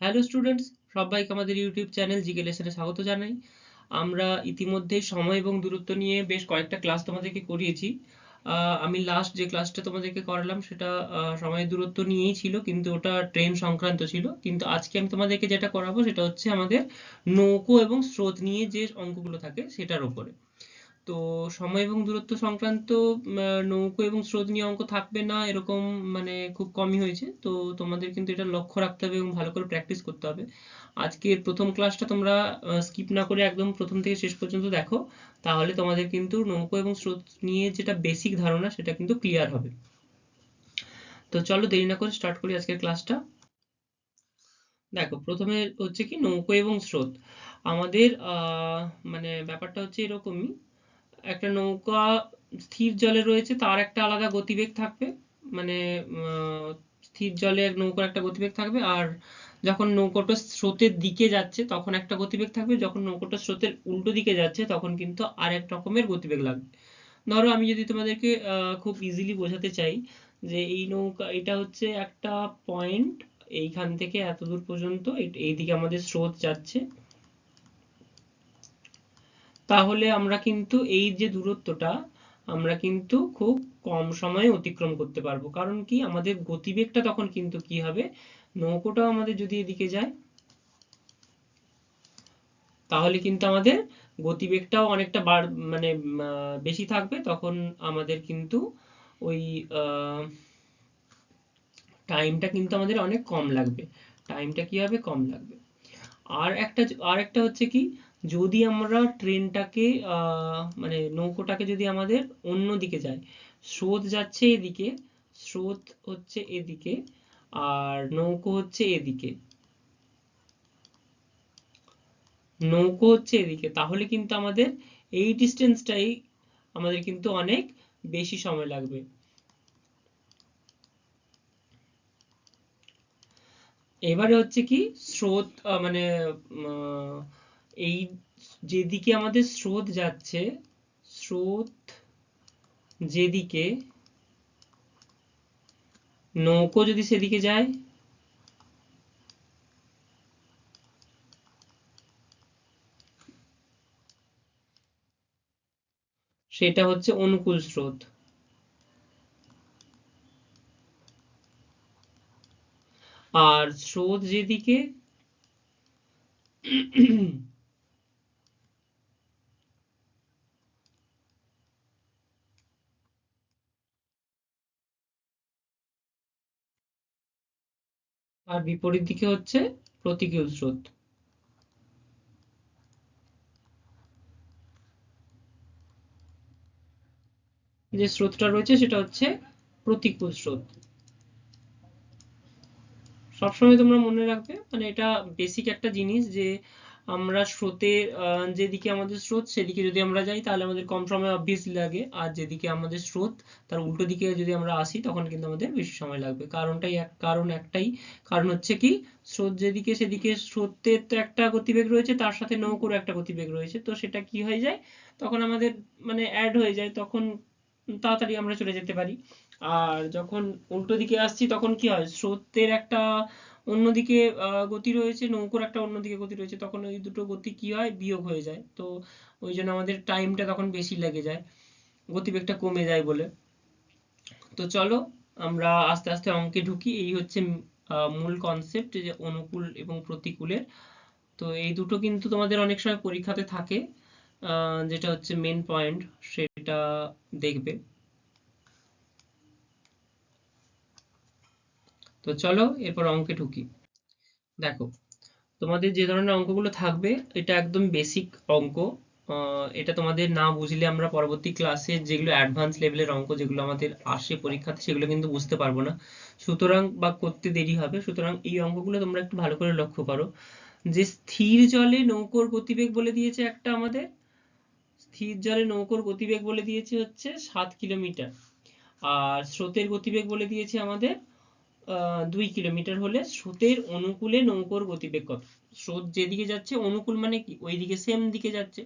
Hello students, সবাইকে আমাদের YouTube channel GK লেসনে স্বাগত জানাই। আমরা ইতিমধ্যেই সময় এবং দূরত্ব নিয়ে বেশ কয়েকটা ক্লাস তোমাদেরকে করিয়েছি। আমি লাস্ট যে ক্লাসটা তোমাদেরকে করালাম সেটা সময় দূরত্ব নিয়েই ছিল, কিন্তু ওটা ট্রেন সংক্রান্ত ছিল। কিন্তু আজকে আমি তোমাদেরকে যেটা করাবো সেটা হচ্ছে আমাদের নৌকো এবং স্রোত নিয়ে যে অঙ্কগুলো থাকে সেটার উপরে। তো সময় এবং দূরত্ব সংক্রান্ত নৌকো এবং স্রোত নিয়ে অঙ্ক থাকবে না, এরকম মানে খুব কমই হয়েছে। তো তোমাদের কিন্তু এটা লক্ষ্য রাখতে হবে এবং ভালো করে প্র্যাকটিস করতে হবে। আজকের প্রথম ক্লাসটা তোমরা স্কিপ না করে একদম প্রথম থেকে শেষ পর্যন্ত দেখো। তাহলে তোমাদের কিন্তু নৌকো এবং স্রোত নিয়ে যেটা বেসিক ধারণা সেটা কিন্তু ক্লিয়ার হবে। তো চলো দেরি না করে স্টার্ট করি আজকের ক্লাসটা দেখো, প্রথমে হচ্ছে কি নৌকো এবং স্রোত। আমাদের মানে ব্যাপারটা হচ্ছে এরকমই। একটা নৌকা স্থির জলে রয়েছে, তার একটা আলাদা গতিবেগ থাকবে। মানে স্থির জলে নৌকার একটা গতিবেগ থাকবে, আর যখন নৌকাটা স্রোতের দিকে যাচ্ছে, তখন একটা গতিবেগ থাকবে। যখন নৌকাটা স্রোতের উল্টো দিকে যাচ্ছে, তখন কিন্তু আর এক রকমের গতিবেগ লাগবে। ধরো, আমি যদি তোমাদেরকে খুব ইজিলি বোঝাতে চাই যে এই নৌকা, এটা হচ্ছে একটা পয়েন্ট এইখান থেকে এত দূর পর্যন্ত এইদিকে আমাদের স্রোত যাচ্ছে। তাহলে আমরা কিন্তু এই যে দূরত্বটা, আমরা কিন্তু খুব কম সময়ে অতিক্রম করতে পারব। কারণ কি? আমাদের গতিবেগটা তখন কিন্তু কি হবে? নৌকোটাও আমাদের যদি এদিকে যায়, তাহলে কিন্তু আমাদের গতিবেগটাও অনেকটা বার মানে বেশি থাকবে। তখন আমাদের কিন্তু ওই টাইমটা কিন্তু আমাদের অনেক কম লাগবে। টাইমটা কি হবে? কম লাগবে। আর একটা আর একটা হচ্ছে কি? যদি আমরা ট্রেনটাকে আহ, মানে নৌকোটাকে যদি আমাদের অন্য দিকে যায় স্রোত যাচ্ছে এদিকে স্রোত হচ্ছে এদিকে আর নৌকো হচ্ছে এদিকে। নৌকো হচ্ছে এদিকে তাহলে কিন্তু আমাদের এই ডিস্টেন্সটাই আমাদের কিন্তু অনেক বেশি সময় লাগবে। এবারে হচ্ছে কি স্রোত আহ, মানে উম, এই যেদিকে আমাদের স্রোত যাচ্ছে, স্রোত যেদিকে, নৌকো যদি সেদিকে যায়, সেটা হচ্ছে অনুকূল স্রোত। আর স্রোত যেদিকে আর বিপরীত দিকে হচ্ছে প্রতিকূল স্রোত। যে স্রোতটা রয়েছে সেটা হচ্ছে প্রতিকূল স্রোত। সবসময় তোমরা মনে রাখবে মানে এটা বেসিক একটা জিনিস যে আমরা স্রোতের যেদিকে আমাদের স্রোত, সেদিকে যদি আমরা যাই, তাহলে আমাদের কম সময় অবভিয়াসলি লাগে। আর যেদিকে আমাদের স্রোত, তার উল্টো দিকে যদি আমরা আসি, তখন কিন্তু আমাদের বেশি সময় লাগবে। কারণটাই এক, কারণ একটাই। কারণ হচ্ছে কি, স্রোত যেদিকে সেদিকে স্রোতের তো একটা গতিবেগ রয়েছে, তার সাথে নৌকোর একটা গতিবেগ রয়েছে। তো সেটা কি হয়ে যায়? তখন আমাদের মানে অ্যাড হয়ে যায়, তখন তাড়াতাড়ি আমরা চলে যেতে পারি। আর যখন উল্টো দিকে আসছি, তখন কি হয়? স্রোতের একটা অন্যদিকে গতি রয়েছে, নৌকোর একটা অন্যদিকে গতি রয়েছে, তখন ওই দুটো গতি কি হয়? বিয়োগ হয়ে যায়। তো ওই জন্য আমাদের টাইমটা তখন বেশি লেগে যায়। গতিবেগটা কমে যায় বলে। তো চলো, আমরা আস্তে আস্তে অঙ্কে ঢুকি। এই হচ্ছে মূল কনসেপ্ট যে অনুকূল এবং প্রতিকূলের। তো এই দুটো কিন্তু তোমাদের অনেক সময় পরীক্ষাতে থাকে। যেটা হচ্ছে মেন পয়েন্ট সেটা দেখবে। তো চলো এরপর অঙ্কে ঢুকি। দেখো, তোমাদের যে ধরনের অঙ্কগুলো থাকবে, এটা একদম বেসিক অঙ্ক। এটা তোমাদের না বুঝলে আমরা পরবর্তী ক্লাসে যেগুলো অ্যাডভান্স লেভেলের অঙ্ক, যেগুলো আমাদের আসে পরীক্ষাতে, সেগুলো কিন্তু বুঝতে পারব না। সুতরাং বা করতে দেরি হবে, সুতরাং এই অঙ্কগুলো তোমরা একটু ভালো করে লক্ষ্য করো। যে স্থির জলে নৌকোর গতিবেগ বলে দিয়েছে একটা আমাদের। স্থির জলে নৌকোর গতিবেগ বলে দিয়েছে হচ্ছে সাত কিলোমিটার। আর স্রোতের গতিবেগ বলে দিয়েছে আমাদের দুই কিলোমিটার হলে স্রোতের অনুকূলে নৌকোর গতিবেগ কত স্রোত যেদিকে যাচ্ছে, অনুকূল মানে কি? ওইদিকে সেম দিকে যাচ্ছে।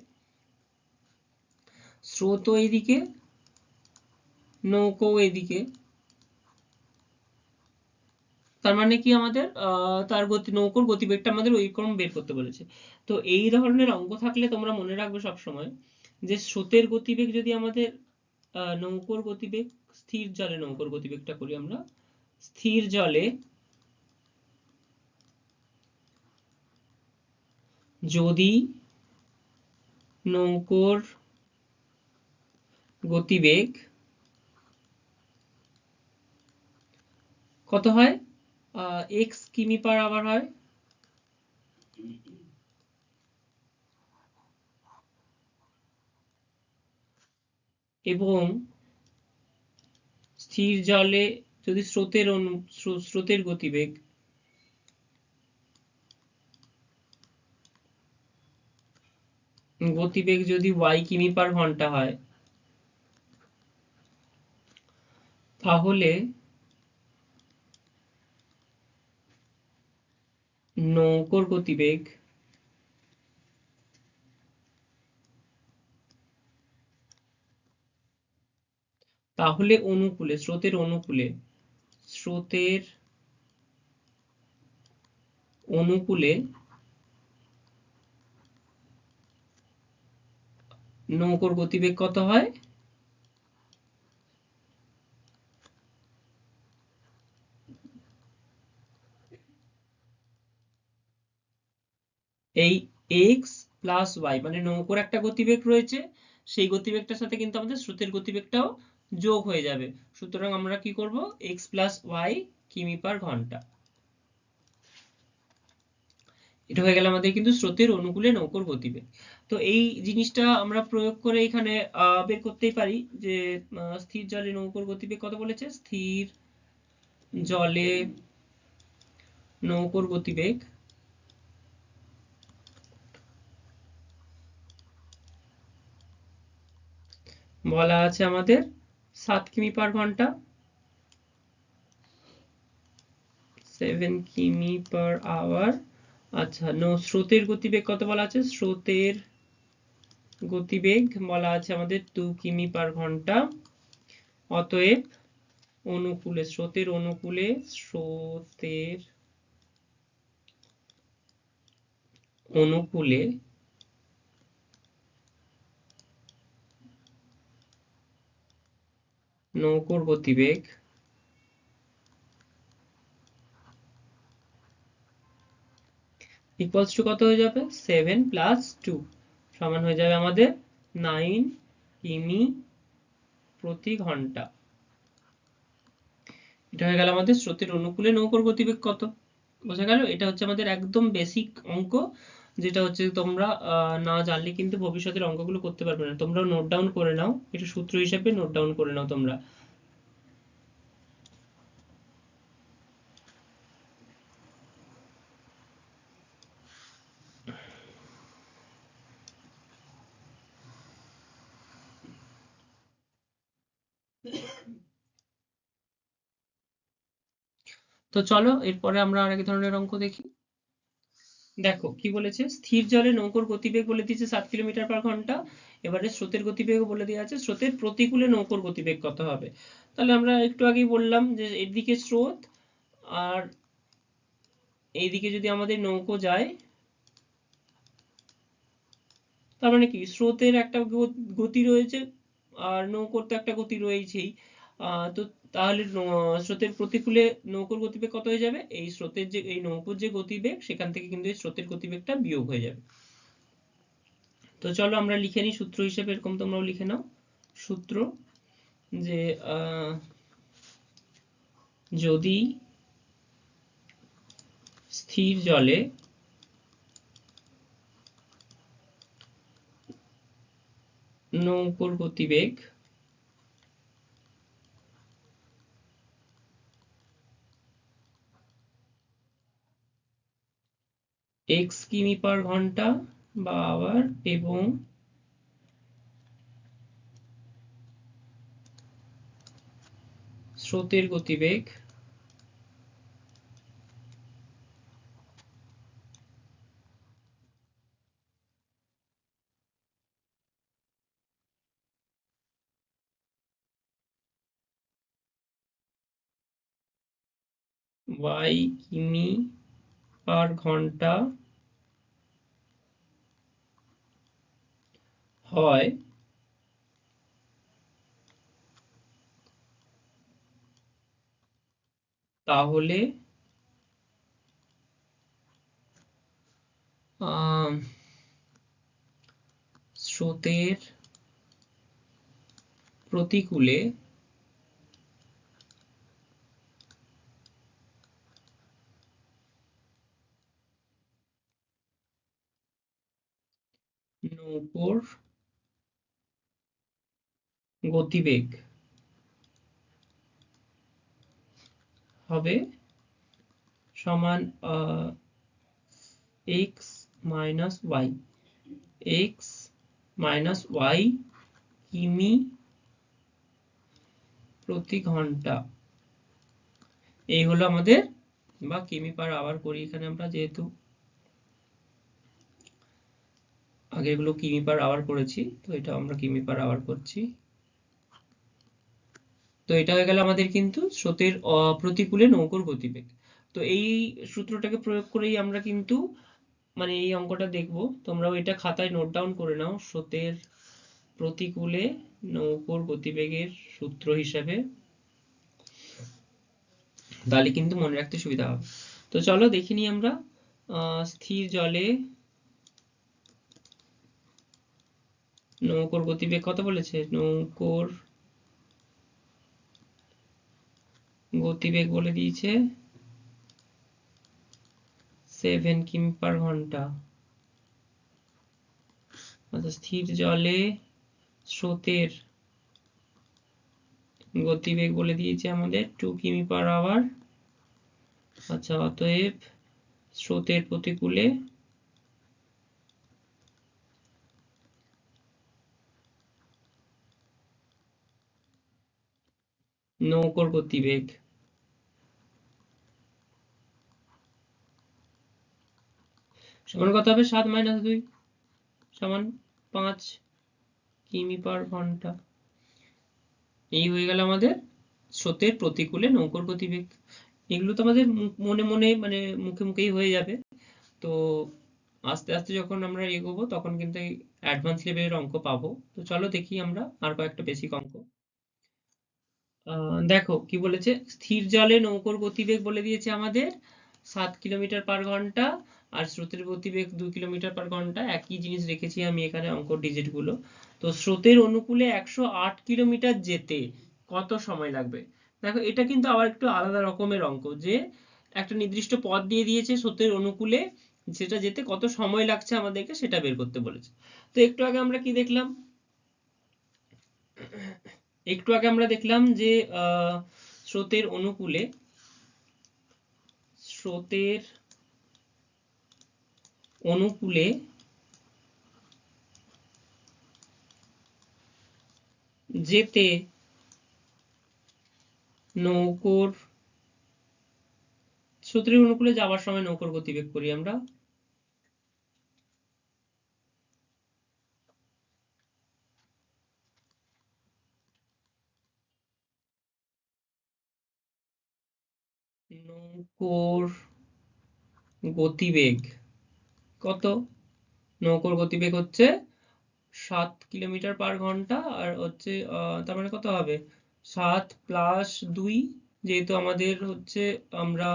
স্রোত এইদিকে নৌকো এদিকে তার মানে কি আমাদের? তার গতি, নৌকোর গতিবেগটা আমাদের ওই ক্রম বের করতে বলেছে। তো এই ধরনের অঙ্ক থাকলে তোমরা মনে রাখবে সব সময় যে স্রোতের গতিবেগ যদি আমাদের নৌকোর গতিবেগ, স্থির জলে নৌকোর গতিবেগটা করি আমরা স্থির জলে যদি নৌকোর গতিবেগ কত হয়? এক্স কিমি পার আওয়ার হয়? এবং স্থির জলে যদি স্রোতের অনু, স্রো- স্রোতের গতিবেগ গতিবেগ যদি y কিমি পার ঘণ্টা হয়, তাহলে নৌকোর গতিবেগ তাহলে অনুকূলে, স্রোতের অনুকূলে স্রোতের অনুকূলে নৌকোর গতিবেগ কত হয়? এই x প্লাস y মানে নৌকোর একটা গতিবেগ রয়েছে, সেই গতিবেগটার সাথে কিন্তু আমাদের স্রোতের গতিবেগটাও যোগ হয়ে যাবে। সুতরাং আমরা কি করব? x প্লাস y কিমি পার ঘণ্টা। এটা হয়ে গেল আমাদের কিন্তু স্রোতের অনুকূলে নৌকোর গতিবেগ তো এই জিনিসটা আমরা প্রয়োগ করে এখানে বের করতেই পারি যে স্থির জলে নৌকোর গতিবেগ কত বলেছে? স্থির জলে নৌকোর গতিবেগ বলা আছে আমাদের সাত কিমি পার ঘণ্টা। সেভেন কিমি পার আওয়ার আচ্ছা নো স্রোতের গতিবেগ কত বলা আছে? স্রোতের গতিবেগ বলা আছে আমাদের টু কিমি পার ঘণ্টা। অতএব অনুকূলে, স্রোতের অনুকূলে স্রোতের অনুকূলে নৌকোর গতিবেগ ইকুয়ালস টু কত হয়ে যাবে? সেভেন প্লাস টু সমান হয়ে যাবে আমাদের নাইন কিমি প্রতি ঘণ্টা। এটা হয়ে গেল আমাদের স্রোতের অনুকূলে নৌকোর গতিবেগ কত? বোঝা গেল? এটা হচ্ছে আমাদের একদম বেসিক অঙ্ক। যেটা হচ্ছে তোমরা না জানলে কিন্তু ভবিষ্যতের অঙ্কগুলো করতে পারবে না। তোমরা নোট ডাউন করে নাও, এটা সূত্র হিসেবে নোট ডাউন করে নাও তোমরা। তো চলো, এরপরে আমরা আরেক ধরনের অঙ্ক দেখি। দেখো, কি বলেছে? স্থির জলে নৌকোর গতিবেগ বলে দিয়েছে সাত কিলোমিটার পার ঘণ্টা। এবারে স্রোতের গতিবেগও বলে দেওয়া আছে। স্রোতের প্রতিকূলে নৌকোর গতিবেগ কত হবে? তাহলে আমরা একটু আগেই বললাম যে এদিকে স্রোত আর এইদিকে যদি আমাদের নৌকো যায়, তার মানে কি? স্রোতের একটা গতি রয়েছে আর নৌকোর তো একটা গতি রয়েছেই তো তাহলে স্রোতের প্রতিকূলে নৌকোর গতিবেগ কত হয়ে যাবে? এই স্রোতের যে, এই নৌকোর যে গতিবেগ, সেখান থেকে কিন্তু এই স্রোতের গতিবেগটা বিয়োগ হয়ে যাবে। তো চলো আমরা লিখে নিই সূত্র হিসেবে, এরকম তোমরাও লিখে নাও। সূত্র যে যদি স্থির জলে নৌকোর গতিবেগ এক্স কিমি পার ঘণ্টা বা আওয়ার এবং স্রোতের গতিবেগ y কিমি পার ঘণ্টা হয় তাহলে স্রোতের প্রতিকূলে নৌকোর গতিবেগ হবে সমান x minus y x minus y কিমি প্রতি ঘণ্টা। এই হলো আমাদের, বা কিমি পার আওয়ার করি এখানে আমরা যেহেতু। আগেরগুলো কিমি পার আওয়ার করেছি, তো এটা আমরা কিমি পার আওয়ার করছি। তো এটা হয়ে গেল আমাদের কিন্তু স্রোতের প্রতিকূলে নৌকোর গতিবেগ। তো এই সূত্রটাকে প্রয়োগ করেই আমরা কিন্তু মানে এই অঙ্কটা দেখব। তোমরাও এটা খাতায় নোট ডাউন করে নাও, স্রোতের প্রতিকূলে নৌকোর গতিবেগের সূত্র হিসাবে। তাহলে কিন্তু মনে রাখতে সুবিধা হবে। তো চলো দেখে নিই আমরা স্থির জলে নৌকোর গতিবেগ কত বলেছে? নৌকোর গতিবেগ বলে দিয়েছে। সেভেন কিমি পার ঘণ্টা। আচ্ছা স্থির জলে স্রোতের গতিবেগ বলে দিয়েছে আমাদের টু কিমি পার আওয়ার আচ্ছা অতএব স্রোতের প্রতিকূলে নৌকোর গতিবেগ। সমান কত হবে সাত মাইনাস দুই সমান পাঁচ কিমি পার ঘণ্টা। এই হয়ে গেল আমাদের স্রোতের প্রতিকূলে নৌকোর গতিবেগ। এগুলো তো আমাদের মনে মনে মানে মুখে মুখেই হয়ে যাবে। তো আস্তে আস্তে যখন আমরা এগোবো তখন কিন্তু অ্যাডভান্স লেভেলের অঙ্ক পাবো। তো চলো দেখি আমরা আর কয়েকটা বেসিক অঙ্ক। দেখো কি বলেছে? স্থির জলে নৌকোর গতিবেগ বলে দিয়েছে আমাদের সাত কিলোমিটার পার ঘণ্টা। আর স্রোতের গতিবেগ দুই কিলোমিটার পার ঘণ্টা, একই জিনিস রেখেছি আমি এখানে অঙ্ক ডিজিটগুলো। তো স্রোতের অনুকূলে একশো আট কিলোমিটার যেতে কত সময় লাগবে? দেখো, এটা কিন্তু আবার একটু আলাদা রকমের অঙ্ক, যে একটা নির্দিষ্ট পথ দিয়ে দিয়েছে স্রোতের অনুকূলে সেটা যেতে কত সময় লাগছে আমাদেরকে সেটা বের করতে বলেছে। তো একটু আগে আমরা কি দেখলাম? একটু আগে আমরা দেখলাম যে স্রোতের অনুকূলে, স্রোতের অনুকূলে যেতে নৌকোর স্রোতের অনুকূলে যাওয়ার সময় নৌকোর গতিবেগ করি আমরা। নৌকোর গতিবেগ কত? নৌকোর গতিবেগ হচ্ছে সাত কিলোমিটার পার ঘণ্টা আর হচ্ছে তার মানে কত হবে? সাত প্লাস দুই, যেহেতু আমাদের হচ্ছে আমরা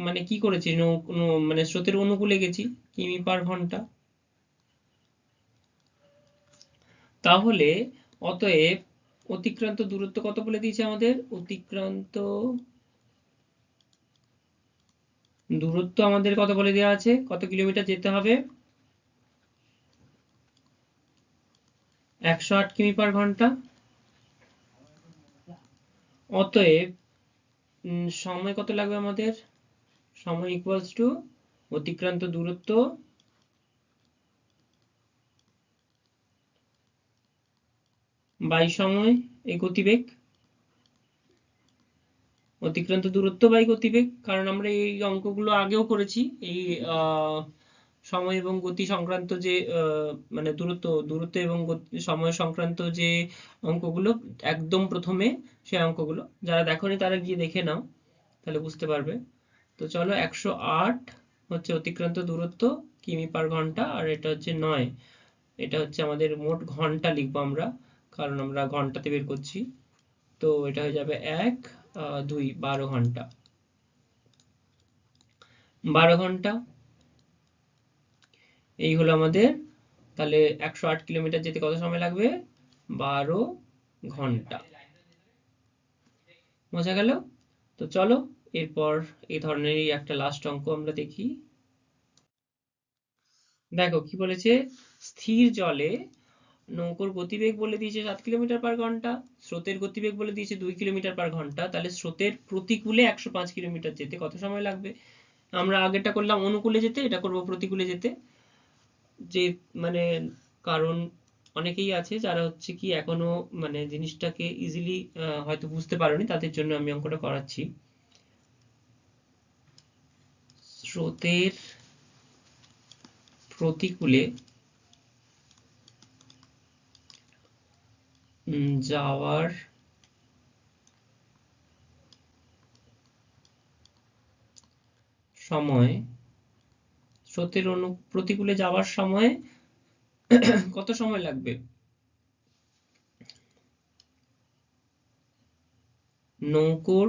মানে কি করেছি? নৌ মানে স্রোতের অনুকূলে গেছি কিমি পার ঘণ্টা। তাহলে অতএব অতিক্রান্ত দূরত্ব কত বলে দিয়েছে আমাদের? অতিক্রান্ত দূরত্ব আমাদের কত বলে দেওয়া আছে? কত কিলোমিটার যেতে হবে? একশো আট কিমি পার ঘণ্টা। অতএব সময় কত লাগবে আমাদের? সময় ইকুয়ালস টু অতিক্রান্ত দূরত্ব। বাই সময় এই গতিবেগ। অতিক্রান্ত দূরত্ব বাই গতিবেগ, কারণ আমরা এই অঙ্কগুলো আগেও করেছি। এই সময় এবং গতি সংক্রান্ত যে মানে দূরত্ব দূরত্ব এবং সময় সংক্রান্ত যে অঙ্কগুলো, একদম প্রথমে সে অঙ্কগুলো, যারা দেখোনি তারা গিয়ে দেখে নাও, তাহলে বুঝতে পারবে। তো চলো একশো আট হচ্ছে অতিক্রান্ত দূরত্ব কিমি পার ঘণ্টা, আর এটা হচ্ছে নয়। এটা হচ্ছে আমাদের মোট ঘণ্টা লিখব আমরা, কারণ আমরা ঘন্টাতে বের করছি। তো এটা হয়ে যাবে এক দুই, বারো ঘণ্টা। বারো ঘণ্টা। এই হলো আমাদের, তাহলে একশো আট কিলোমিটার যেতে কত সময় লাগবে? বারো ঘণ্টা। বোঝা গেল? তো চলো, এরপর এই ধরনেরই একটা লাস্ট অঙ্ক আমরা দেখি। দেখো, কি বলেছে? স্থির জলে নৌকোর গতিবেগ বলে দিয়েছে সাত কিলোমিটার পার ঘণ্টা, স্রোতের গতিবেগ বলে দিয়েছে দুই কিলোমিটার পার ঘণ্টা, তাহলে স্রোতের প্রতিকূলে একশো পাঁচ কিলোমিটার যেতে কত সময় লাগবে? আমরা আগেরটা করলাম অনুকূলে যেতে, এটা করব প্রতিকূলে যেতে। যে মানে কারণ অনেকেই আছে যারা হচ্ছে কি এখনও মানে জিনিসটাকে ইজিলি হয়তো বুঝতে পারোনি, তাদের জন্য আমি অঙ্কটা করাচ্ছি। স্রোতের প্রতিকূলে যাওয়ার সময়, স্রোতের অনু, প্রতিকূলে যাওয়ার সময় কত সময় লাগবে? নৌকোর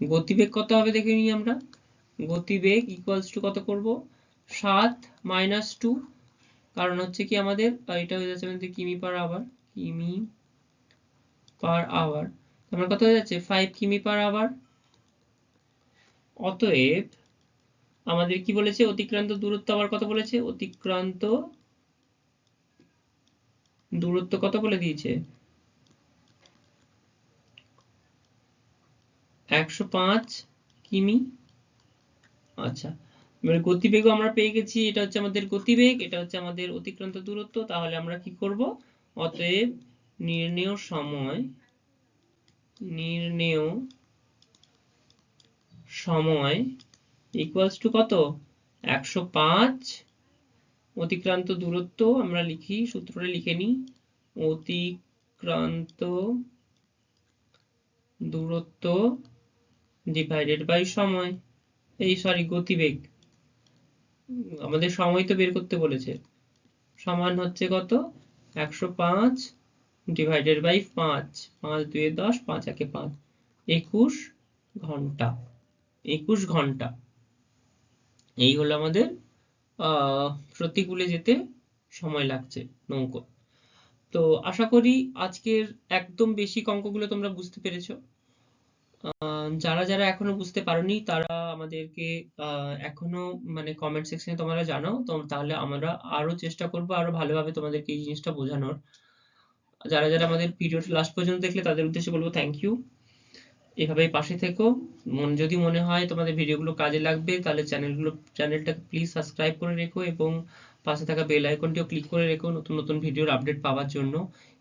গতিবেগ কত হবে দেখে নিই আমরা? গতিবেগ ইকুয়ালস টু কত করব? সাত মাইনাস টু কারণ হচ্ছে কি আমাদের এটা হয়ে যাচ্ছে আমাদের কিমি পার আওয়ার কিমি পার আওয়ার আমার কত হয়ে যাচ্ছে ফাইভ কিমি পার আওয়ার অতএব আমাদের কি বলেছে? অতিক্রান্ত দূরত্ব আবার কত বলেছে? অতিক্রান্ত দূরত্ব কত বলে দিয়েছে? একশো পাঁচ কিমি। আচ্ছা এবার গতিবেগও আমরা পেয়ে গেছি, এটা হচ্ছে আমাদের গতিবেগ, এটা হচ্ছে আমাদের অতিক্রান্ত দূরত্ব, তাহলে আমরা কি করব? অতএব নির্ণেয় সময় নির্ণেয় সময় ইকুয়ালস টু কত? একশো পাঁচ। অতিক্রান্ত দূরত্ব আমরা লিখি, সূত্রটা লিখে নিই। অতিক্রান্ত দূরত্ব ডিভাইডেড বাই সময়। এই সরি গতিবেগ। আমাদের সময় তো বের করতে বলেছে। সমান হচ্ছে কত? একশো পাঁচ ডিভাইডেড বাই পাঁচ। পাঁচ দুয়ে দশ, পাঁচ একে পাঁচ। একুশ ঘণ্টা। একুশ ঘণ্টা। এই হলো আমাদের প্রতিকূলে যেতে সময় লাগছে নৌকো। তো আশা করি আজকের একদম বেসিক অঙ্কগুলো তোমরা বুঝতে পেরেছ। যারা যারা এখনও বুঝতে পারোনি, তারা আমাদেরকে এখনও মানে কমেন্ট সেকশনে তোমরা জানাও। তো তাহলে আমরা আরও চেষ্টা করব আরও ভালোভাবে তোমাদেরকে এই জিনিসটা বোঝানোর। যারা যারা আমাদের ভিডিওটা লাস্ট পর্যন্ত দেখলে, তাদের উদ্দেশ্যে বলব থ্যাংক ইউ এভাবেই পাশে থেকো। মন, যদি মনে হয় তোমাদের ভিডিওগুলো কাজে লাগবে, তাহলে চ্যানেলগুলো চ্যানেলটাকে প্লিজ সাবস্ক্রাইব করে রেখো এবং পাশে থাকা বেল আইকনটিও ক্লিক করে রেখো নতুন নতুন ভিডিওর আপডেট পাওয়ার জন্য।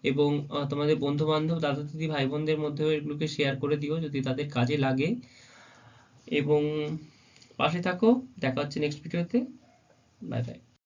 এবং তোমাদের বন্ধু বান্ধব দাদা দিদি ভাই বোনদের মধ্যেও এগুলোকে শেয়ার করে দিও যদি তাদের কাজে লাগে। এবং পাশে থাকো, দেখা হচ্ছে নেক্সট ভিডিওতে বাই বাই